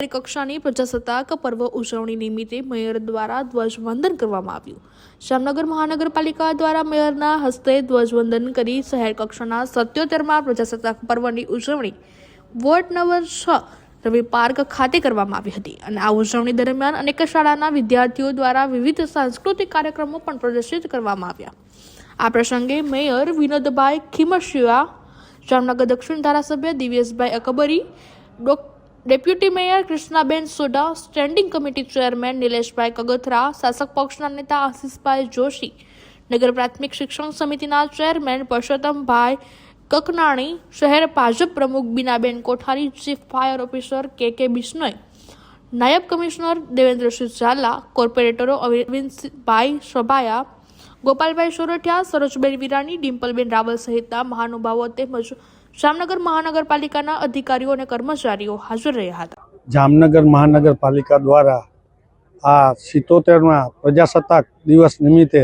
કક્ષાની પ્રજાસત્તાક પર્વ ઉજવણી નિમિત્તે મેયર દ્વારા ધ્વજવંદન કરવામાં આવ્યું. જામનગર મહાનગરપાલિકા દ્વારા મેયરના હસ્તે ધ્વજવંદન કરી શહેર કક્ષાના સત્યોતેરમાં પ્રજાસત્તાક પર્વની ઉજવણી વોર્ડ નંબર છ, રવિ પાર્ક ખાતે કરવામાં આવી હતી અને આ ઉજવણી દરમિયાન અનેક શાળાના વિદ્યાર્થીઓ દ્વારા વિવિધ સાંસ્કૃતિક કાર્યક્રમો પણ પ્રદર્શિત કરવામાં આવ્યા. આ પ્રસંગે મેયર વિનોદભાઈ ખીમશિયા જામનગર દક્ષિણ ધારાસભ્ય દિવ્યેશભાઈ અકબરી, ડોક deputy mayor Krishnaben Sodha, standing committee chairman Nileshbhai Kagathara, શાસક પક્ષના નેતા આશીષભાઈ જોશી, નગર પ્રાથમિક શિક્ષણ સમિતિના ચેરમેન પરસોત્તમભાઈ કકનાણી, શહેર ભાજપ પ્રમુખ Binaben Kothari, chief fire officer K K Bishnoi, નાયબ કમિશનર દેવેન્દ્રસિંહ ઝાલા, કોર્પોરેટરો અરવિંદભાઈ સભાયા ગોપાલભાઈ સોરઠિયા, સરોજબેન વિરાણી, ડિમ્પલબેન રાવલ સહિતના મહાનુભાવો તેમજ જામનગર મહાનગરપાલિકાના અધિકારીઓ અને કર્મચારીઓ હાજર રહ્યા હતા. જામનગર મહાનગરપાલિકા દ્વારા આ સિત્તોતેરમાં પ્રજાસત્તાક દિવસ નિમિત્તે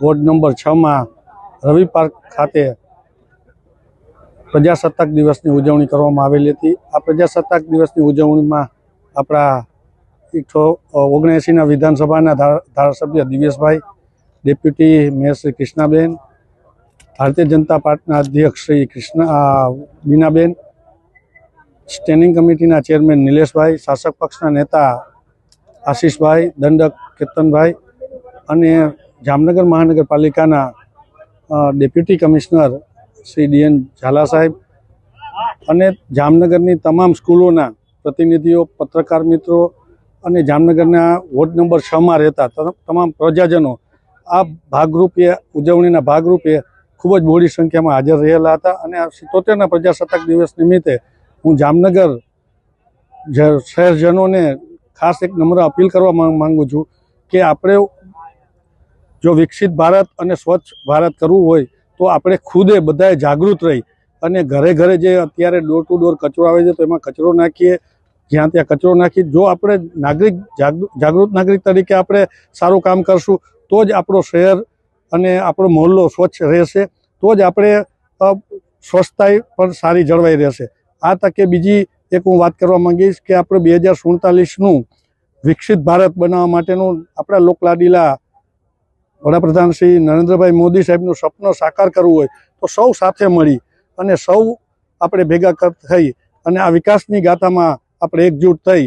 વોર્ડ નંબર છમાં રવિ પાર્ક ખાતે પ્રજાસત્તાક દિવસની ઉજવણી કરવામાં આવેલી હતી. આ પ્રજાસત્તાક દિવસની ઉજવણીમાં આપણા એકસો ઓગણએંસીના વિધાનસભાના ધારાસભ્ય દિવ્યેશભાઈ, ડેપ્યુટી મેયર શ્રી કૃષ્ણાબેન ભારતીય જનતા પાર્ટીના અધ્યક્ષ શ્રી કૃષ્ણ બીનાબેન સ્ટેન્ડિંગ કમિટીના ચેરમેન નિલેશભાઈ, શાસક પક્ષના નેતા આશીષભાઈ, દંડક કેતનભાઈ અને જામનગર મહાનગરપાલિકાના deputy commissioner Shri D N Zala સાહેબ અને જામનગરની તમામ સ્કૂલોના પ્રતિનિધિઓ, પત્રકાર મિત્રો અને જામનગરના વોર્ડ નંબર છમાં રહેતા તમામ પ્રજાજનો આ ભાગરૂપે, ઉજવણીના ભાગરૂપે ખૂબ જ મોડી સંખ્યામાં હાજર રહેલા હતા અને સિત્તોતેરના પ્રજાસત્તાક દિવસ નિમિત્તે હું જામનગર શહેરજનોને ખાસ એક નમ્ર અપીલ કરવા માંગ- છું કે આપણે જો વિકસિત ભારત અને સ્વચ્છ ભારત કરવું હોય તો આપણે ખુદે બધાએ જાગૃત રહી અને ઘરે ઘરે જે અત્યારે ડોર ટુ ડોર કચરો આવે છે તો એમાં કચરો નાખીએ, જ્યાં ત્યાં કચરો નાખીએ. જો આપણે નાગરિક જાગૃત નાગરિક તરીકે આપણે સારું કામ કરશું, તો જ આપણો શહેર અને આપણો મહોલ્લો સ્વચ્છ રહેશે, તો જ આપણે સ્વચ્છતા પણ સારી જળવાઈ રહેશે. આ તકે બીજી એક હું વાત કરવા માંગીશ કે આપણે બે હજાર સુડતાલીસનું વિકસિત ભારત બનાવવા માટેનું આપણા લોકલાડીલા વડાપ્રધાન શ્રી નરેન્દ્રભાઈ મોદી સાહેબનું સપનું સાકાર કરવું હોય, તો સૌ સાથે મળી અને સૌ આપણે ભેગા થઈ અને આ વિકાસની ગાથામાં આપણે એકજૂટ થઈ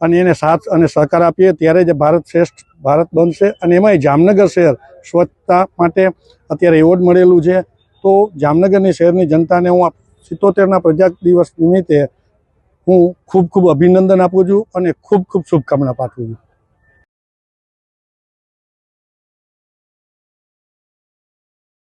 અને એને સાથ અને સહકાર આપીએ, ત્યારે જ ભારત શ્રેષ્ઠ ભારત બનશે અને એમાંય જામનગર શહેર સ્વચ્છતા માટે અત્યારે એવોર્ડ મળેલું છે. તો જામનગરની શહેરની જનતાને હું આ સિત્તોતેરના પ્રજા દિવસ નિમિત્તે હું ખૂબ ખૂબ અભિનંદન આપું છું અને ખૂબ ખૂબ શુભકામના પાઠવું છું.